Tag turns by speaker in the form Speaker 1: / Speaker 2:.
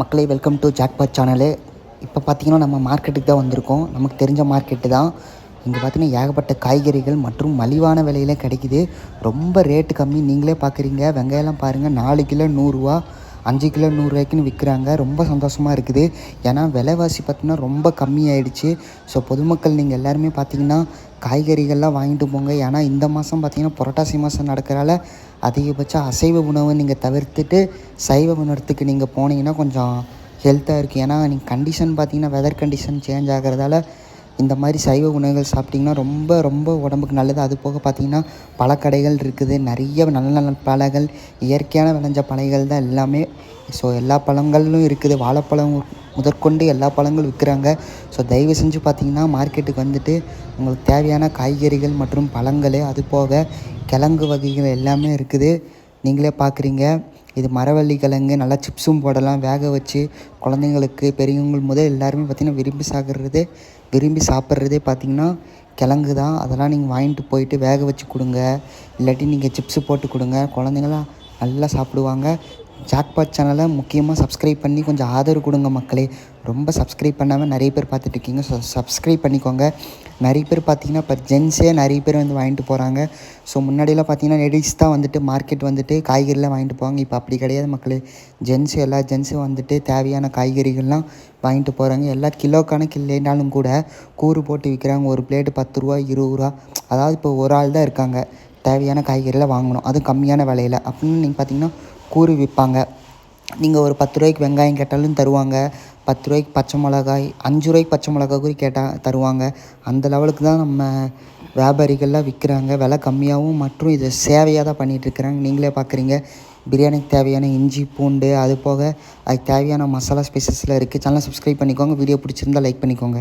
Speaker 1: மக்களே welcome to jackpot channel இப்போ பார்த்தீங்கன்னா நம்ம மார்க்கெட்டுக்கு தான் வந்திருக்கோம். நமக்கு தெரிஞ்ச மார்க்கெட்டு தான். இங்கே பார்த்தீங்கன்னா ஏகப்பட்ட காய்கறிகள் மற்றும் மலிவான விலையில கிடைக்குது. ரொம்ப ரேட்டு கம்மி. நீங்களே பார்க்குறீங்க வெங்காயம்லாம் பாருங்கள் நாலு கிலோ நூறுரூவா. அஞ்சு கிலோ நூறுரூவாய்க்குன்னு விற்கிறாங்க ரொம்ப சந்தோஷமாக இருக்குது. ஏன்னா விலைவாசி பார்த்தீங்கன்னா ரொம்ப கம்மியாயிடுச்சு. ஸோ பொதுமக்கள் நீங்கள் எல்லாருமே பார்த்தீங்கன்னா காய்கறிகள்லாம் வாங்கிட்டு போங்க. ஏன்னா இந்த மாதம் பார்த்திங்கன்னா புரட்டாசி மாதம் நடக்கிறனால அதிகபட்சம் அசைவ உணவை நீங்கள் தவிர்த்துட்டு சைவ உணவத்துக்கு நீங்கள் போனீங்கன்னா கொஞ்சம் ஹெல்த்தாக இருக்குது ஏன்னா நீங்கள் கண்டிஷன் பார்த்தீங்கன்னா வெதர் கண்டிஷன் சேஞ்ச் ஆகிறதால இந்த மாதிரி சைவ உணவுகள் சாப்பிட்டிங்கன்னா ரொம்ப ரொம்ப உடம்புக்கு நல்லது. அது போக பார்த்திங்கன்னா பழக்கடைகள் இருக்குது. நிறைய நல்ல நல்ல பழங்கள் இயற்கையான விளைஞ்ச பழங்கள் தான் எல்லாமே. ஸோ எல்லா பழங்களும் இருக்குது. வாழைப்பழம் முதற்கொண்டு எல்லா பழங்களும் விற்கிறாங்க. ஸோ தயவு செஞ்சு பார்த்தீங்கன்னா மார்க்கெட்டுக்கு வந்துட்டு உங்களுக்கு தேவையான காய்கறிகள் மற்றும் பழங்கள் அது போக கிழங்கு வகைகள் எல்லாமே இருக்குது. நீங்களே பார்க்குறீங்க. இது மரவள்ளி கிழங்கு நல்லா சிப்ஸும் போடலாம். வேக வச்சு குழந்தைங்களுக்கு பெரியவங்க முதல் எல்லாருமே பார்த்திங்கன்னா விரும்பி சாப்பிட்றதே விரும்பி சாப்பிட்றதே பார்த்திங்கன்னா கிழங்கு தான். அதெல்லாம் நீங்கள் வாங்கிட்டு போயிட்டு வேக வச்சு கொடுங்க. இல்லாட்டி நீங்கள் சிப்ஸு போட்டு கொடுங்க. குழந்தைங்களாம் நல்லா சாப்பிடுவாங்க. ஜாக்பாட் சேனலை முக்கியமாக சப்ஸ்கிரைப் பண்ணி கொஞ்சம் ஆதரவு கொடுங்க மக்களே. ரொம்ப சப்ஸ்கிரைப் பண்ணாமல் நிறைய பேர் பார்த்துட்டு இருக்கீங்க ஸோ சப்ஸ்கிரைப் பண்ணிக்கோங்க. நிறைய பேர் பார்த்தீங்கன்னா இப்போ ஜென்ஸே நிறைய பேர் வந்து வாங்கிட்டு போகிறாங்க ஸோ முன்னாடியெல்லாம் பார்த்தீங்கன்னா லேடிஸ் தான் வந்துட்டு மார்க்கெட் வந்துட்டு காய்கறிலாம் வாங்கிட்டு போவாங்க. இப்போ அப்படி கிடையாது மக்களே. ஜென்ஸ் எல்லா ஜென்ஸும் வந்துட்டு தேவையான காய்கறிகள்லாம் வாங்கிட்டு போகிறாங்க எல்லா கிலோ கணக்கு இல்லைனாலும் கூட கூறு போட்டு விற்கிறாங்க. ஒரு பிளேட்டு பத்து ரூபா இருபது ரூபா. அதாவது இப்போ ஒரு ஆள் தான் இருக்காங்க. தேவையான காய்கறிலாம் வாங்கணும். அதுவும் கம்மியான விலையில. அப்படின்னு நீங்கள் பார்த்தீங்கன்னா கூறி விற்பாங்க. நீங்கள் ஒரு பத்து ரூபாய்க்கு வெங்காயம் கேட்டாலும் தருவாங்க. பத்து ரூபாய்க்கு பச்சை மிளகாய் அஞ்சு ரூபாய்க்கு பச்சை மிளகாய் கூட கேட்டால் தருவாங்க. அந்த லெவலுக்கு தான் நம்ம வியாபாரிகள்லாம் விற்கிறாங்க விலை கம்மியாகவும் மற்றும் இதை சேவையாக தான் பண்ணிகிட்ருக்குறாங்க நீங்களே பார்க்குறீங்க பிரியாணிக்கு தேவையான இஞ்சி பூண்டு அது போக அதுக்கு தேவையான மசாலா ஸ்பைசஸ்லாம் இருக்குது சேனலை சப்ஸ்கிரைப் பண்ணிக்கோங்க. வீடியோ பிடிச்சிருந்தா லைக் பண்ணிக்கோங்க.